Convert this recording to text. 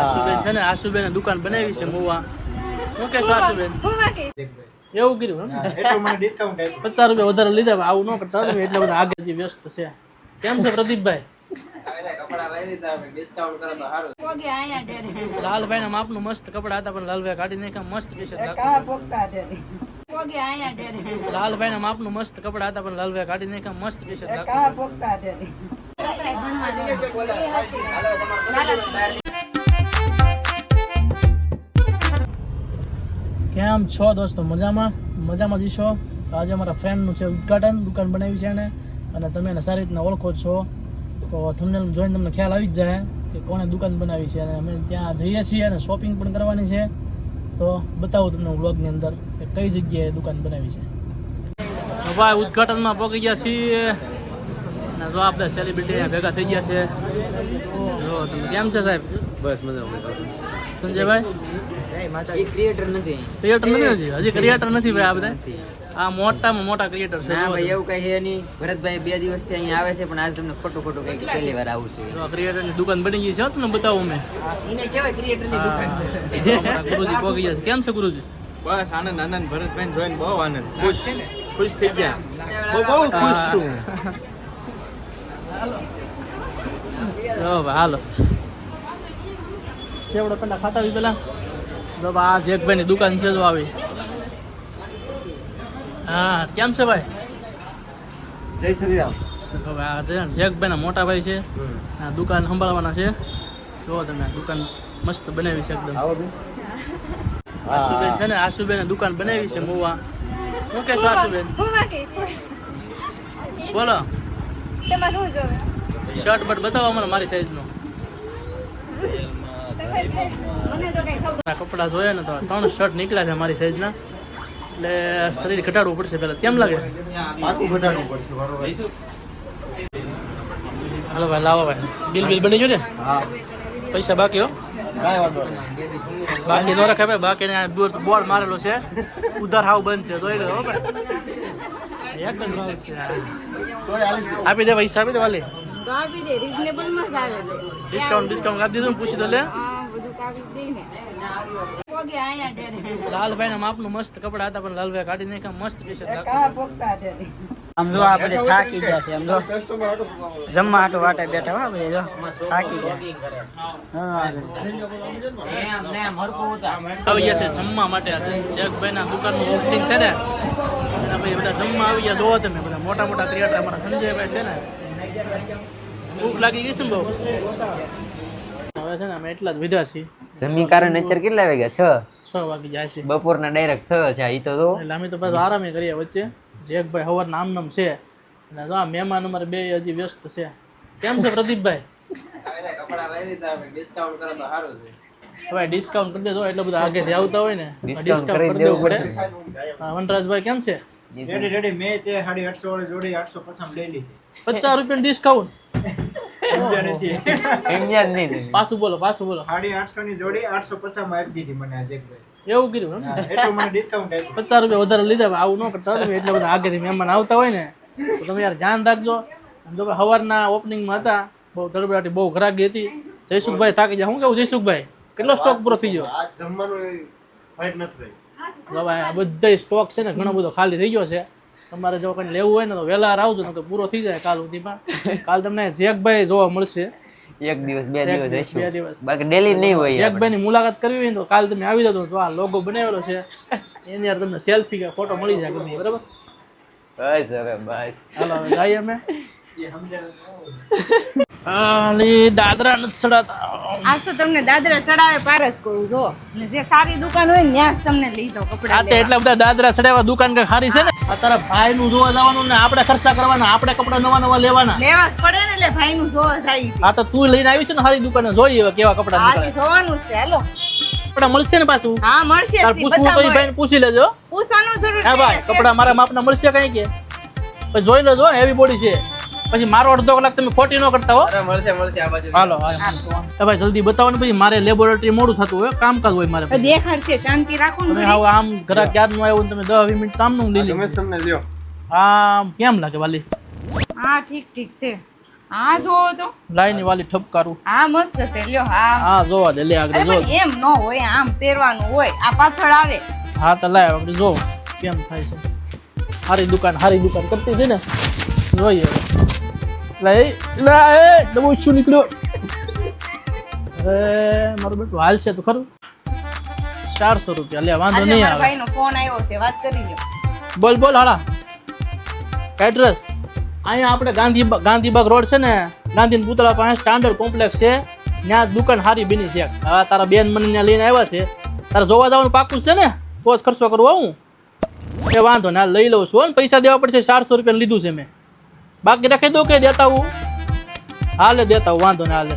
આશુબેન છે ને આશુબેન દુકાન બનાવી છે મોવા. શું કે આશુબેન. એવું કર્યું એમ? એટલું મને ડિસ્કાઉન્ટ આપ્યું. પચાસ રૂપિયા વધારે લીધા આવું ન કરતા એટલે એટલા બધા આગળથી વ્યસ્ત છે. કેમ છે પ્રદીપભાઈ? લાલભાઈ ના માપનું મસ્ત કપડા હતા પણ લાલભાઈ કાઢી નાખ્યા મસ્ત ટી શર્ટ લાલભાઈ ના માપનું મસ્ત કપડા હતા પણ લાલભાઈ કાઢી નાખ્યા મસ્ત ટી શર્ટ કેમ છો દોસ્તો? મજામાં? મજામાં જઈશો તો આજે અમારા ફ્રેન્ડનું છે ઉદઘાટન દુકાન બનાવી છે એને. અને તમે એને સારી રીતના ઓળખો છો. તો તમને જોઈને તમને ખ્યાલ આવી જ જાય કે કોણે દુકાન બનાવી છે. અને અમે ત્યાં જઈએ છીએ અને શોપિંગ પણ કરવાની છે. તો બતાવું તમને વ્લોગની અંદર કે કઈ જગ્યાએ દુકાન બનાવી છે. ભાઈ ઉદઘાટનમાં પહોંચી ગયા છીએ. જો આપણે સેલિબ્રિટી ભેગા થઈ ગયા છે. જો તમે કેમ છે સાહેબ? બસ મજા સંજયભાઈ? એ ક્રિએટર નથી ક્રિએટર નથી હજી? હજી ક્રિએટર નથી ભાઈ આ બધા? આ મોટામાં મોટા ક્રિએટર છે ના ભાઈ એવું કઈ છે નહીં. ભરતભાઈ બે દિવસથી અહીંયા આવે છે પણ આજ તમને ખોટું ખોટું કઈ પહેલી વાર આવું છું. ક્રિએટરની દુકાન બની ગઈ છે તમને બતાવું મેં. એને કેવાય ક્રિએટર દુકાન છે. ગુરુજી પહોંચી ગયા કેમ છે ગુરુજી? બસ આનંદ આનંદ. ભરતભાઈ જોઈને બહુ આનંદ. ખુશ. ખુશ થઈ ગયા. બહુ ખુશ છું. હાલો. સેવડો પેલા ખાતા પેલા? જો આ જેકભાઈની દુકાન છે જો આવી. હા કેમ છે ભાઈ? જય શ્રી રામ આ છે ને જેકભાઈના મોટા ભાઈ છે. આ દુકાન સંભાળવાના છે. જો તમે દુકાન મસ્ત બનાવી છે એકદમ. આશુબેન છે ને આશુબેન દુકાન બનાવી છે મોવા. શું કેશો આશુબેન? બોલો. શર્ટ બટ બતાવો મને મારી ખબર આ કપડાં જોયા ને તો ત્રણ શર્ટ નીકળ્યા છે મારી સાઈઝના એટલે શરીર ઘટાડવું પડશે પેલા કેમ લાગે? ઘટાડવું પડશે હાલો ભાઈ લાવો ભાઈ. બિલ બિલ બની ગયું ને હા. પૈસા બાકી હો? બાકી નો રખાય ભાઈ બાકી ને બોર્ડ મારેલો છે. ઉધાર હાવ બંધ છે જોઈ લો આપી દે પૈસા આપી દે વાલી. તો દે રીઝનેબલમાં ચાલે છે. ડિસ્કાઉન્ટ ડિસ્કાઉન્ટ આપી દીધું પૂછી તો લે. હા બધું કાપી દે ને. લાલભાઈ માપનું મસ્ત કપડા હતા પણ લાલભાઈ કાઢી નાખ્યા મસ્ત ટી શર્ટ કા પોગતા ડેરે આમ જો આપણે થાકી ગયા છે આમ જમવા હાટો વાટે બેઠા હો ભાઈ જો. થાકી ગયા. હા એમ ને મરકું ઉતાર આવી ગયા છે જમવા માટે જગભાઈ ના દુકાનનું ઓપનિંગ છે ને. એના ભાઈ બધા જમવા આવી ગયા જોવો તમે બધા. મોટા મોટા ક્રિએટર અમારા સંજયભાઈ છે ને. ભૂખ લાગી ગઈ છે બહુ? હવે છે ને અમે એટલા જ વિધા છીએ. જમી કારણ અત્યારે કેટલા વાગ્યા? છ? છ વાગી જાય છે. બપોરના ડાયરેક્ટ છ છે ઈ તો જો. એટલે અમે તો પાછું આરામે કરીએ વચ્ચે. જગભાઈ હવાર નામ નામ છે. અને જો આ મહેમાન અમારે બે હજી વ્યસ્ત છે. કેમ છે પ્રદીપભાઈ? હવે ડિસ્કાઉન્ટ કરી દેજો એટલે બધા આગળ આવતા હોય ને. ડિસ્કાઉન્ટ કરી દેવું પડે. વનરાજભાઈ કેમ છે? રેડી રેડી મેં તે સાડી આઠસો વાળી જોડી આઠસો પસંદ લઈ લીધી. પચાસ રૂપિયા ડિસ્કાઉન્ટ સમજ્યા નથી. એમ યાદ નહીં. પાછું બોલો પાછું બોલો. સાડી આઠસો ની જોડી આઠસો પચાસ આપી દીધી મને આ એવું કર્યું એટલું મને ડિસ્કાઉન્ટ આપ્યું. પચાસ રૂપિયા વધારે લીધા આવું ન કરતા તમે એટલે બધા આગળ મહેમાન આવતા હોય ને તો તમે યાર ધ્યાન રાખજો. જો કે સવારના ઓપનિંગમાં હતા બહુ ધડબડાટી બહુ ઘરાકી હતી. જયસુખભાઈ થાકી જાય શું કેવું જયસુખભાઈ? કેટલો સ્ટોક પૂરો થઈ ગયો? જમવાનું ફાઈટ નથી રહી હવે આ બધા સ્ટોક છે ને ઘણો બધો ખાલી થઈ ગયો છે. તમારે જો કંઈ લેવું હોય ને તો વહેલા આવજો ને તો પૂરો થઈ જાય કાલ સુધીમાં. કાલ તમને જેકભાઈ જોવા મળશે. એક દિવસ બે દિવસ બે હશું દિવસ. બાકી ડેલી નહીં હોય જેકભાઈ ની મુલાકાત કરવી હોય ને તો કાલ તમે આવી જજો તો આ લોગો બનાવેલો છે. એની અંદર તમને સેલ્ફી કે ફોટો મળી જાય બરાબર? બસ હવે બસ. હાલો જઈએ અમે. દાદરા નથી ચડાતા. આ તો તમને દાદરા ચડાવે પારસ કરું? જો ને જે સારી દુકાન હોય ને ત્યાં તમને લઈ જાઓ આ કપડા એટલા બધા દાદરા ચડાવવા દુકાન કે ખારી છે ને? આ ભાઈ નું જોવા જવાનું ને આપણે ખર્ચા કરવાના આપણે કપડા નવા નવા લેવાના. લેવા પડે ને એટલે ભાઈ નું જોવા જાય છે. તો તું લઈને આવી છે ને સારી દુકાને જોઈએ હવે કેવા કપડા નીકળે. જોવાનું છે હેલો. કપડા મળશે ને પાછું? હા મળશે તાર પૂછવું તો ભાઈ પૂછી લેજો. પૂછવાનું જરૂર હા ભાઈ છે કપડા મારા માપના મળશે કઈ કે? જોઈ લેજો હેવી બોડી છે. પછી મારો અડધો કલાક તમે ખોટી ન કરતા હો. મળશે મળશે આ બાજુ. હાલો હા ભાઈ જલ્દી બતાવો ને પછી મારે લેબોરેટરી મોડું થતું હોય કામકાજ હોય મારે દેખાડશે શાંતિ રાખો ને તમે આમ ઘરા ક્યારનું આવ્યું તમે દસ વીસ મિનિટ કામનું લીધી તમે જ તમને લ્યો આમ કેમ લાગે વાલી? હા ઠીક ઠીક છે. હા જોવો તો. લાઈની વાલી ઠપકારું. હા મસ્ત છે લ્યો હા. હા જોવા દે લે આગળ જો. એમ ન હોય આમ પહેરવાનું હોય આ પાછળ આવે. હા તો લાય આપણે જો કેમ થાય છે. હારી દુકાન હારી દુકાન કરતી છે ને. જોઈએ. લે લે એ ડબો શું નીકળ્યો. અરે મારું બેટું હાલ છે તો ખરું? ચારસો રૂપિયા. લે વાંધો નહીં આવે. ભાઈનો ફોન આવ્યો છે વાત કરી લો બોલ બોલ હાલા. એડ્રેસ અહીંયા આપણે ગાંધી ગાંધીબાગ રોડ છે ને ગાંધીના પુતળા પાસે સ્ટાન્ડર્ડ કોમ્પ્લેક્સ છે. ત્યાં દુકાન હારી બની છે હવે તારા બેન મને ત્યાં લઈને આવ્યા છે. તારે જોવા જવાનું પાકું છે ને તો જ ખર્ચો કરવો હું એ વાંધો ના લઈ લઉં છું પૈસા દેવા પડશે ચારસો રૂપિયા લીધું છે મેં. બાકી રાખી દઉં કે દેતા હું હાલે દેતા હું વાંધો ને હાલે.